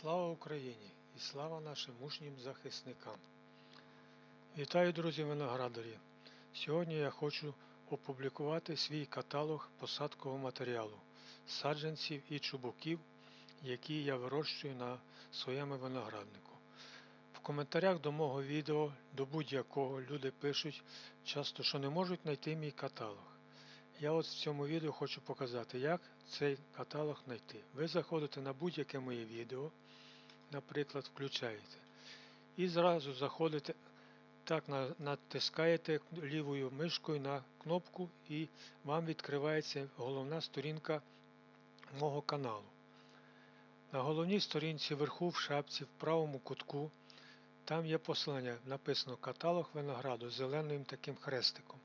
Слава Україні і слава нашим мужнім захисникам. Вітаю, друзі виноградарі! Сьогодні я хочу опублікувати свій каталог посадкового матеріалу, саджанців і чубуків, які я вирощую на своєму винограднику. В коментарях до мого відео, до будь-якого люди пишуть часто, що не можуть знайти мій каталог. Я от в цьому відео хочу показати, як цей каталог знайти. Ви заходите на будь-яке моє відео, наприклад, включаєте, і зразу заходите, так натискаєте лівою мишкою на кнопку і вам відкривається головна сторінка мого каналу. На головній сторінці вверху в шапці в правому кутку там є посилання, написано каталог винограду з зеленим таким хрестиком.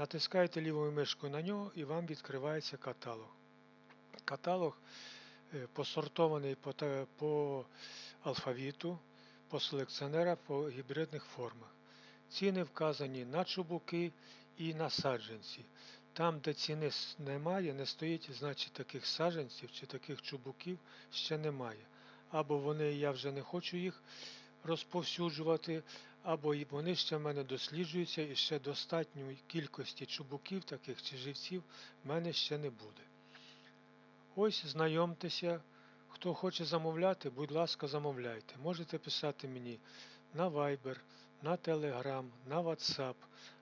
Натискаєте лівою мишкою на нього і вам відкривається каталог. Каталог е, посортований по, по алфавіту, по селекціонера, по гібридних формах. Ціни вказані на чубуки і на саджанці. Там, де ціни немає, не стоїть, значить таких саджанців чи таких чубуків ще немає. Або вони, я вже не хочу їх розповсюджувати, або вони ще в мене досліджуються і ще достатньої кількості чубуків таких чи живців в мене ще не буде. Ось знайомтеся, хто хоче замовляти, будь ласка, замовляйте. Можете писати мені на Viber, на Telegram, на WhatsApp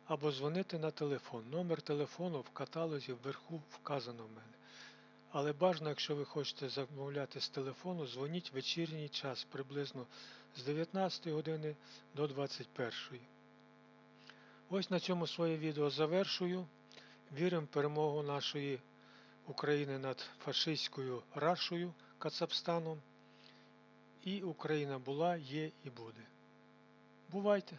або дзвонити на телефон. Номер телефону в каталозі вверху вказано в мене. Але бажано, якщо ви хочете замовляти з телефону, дзвоніть в вечірній час приблизно з 19 години до 21. Ось на цьому своє відео завершую. Віримо в перемогу нашої України над фашистською Рашою Кацапстаном. І Україна була, є і буде. Бувайте!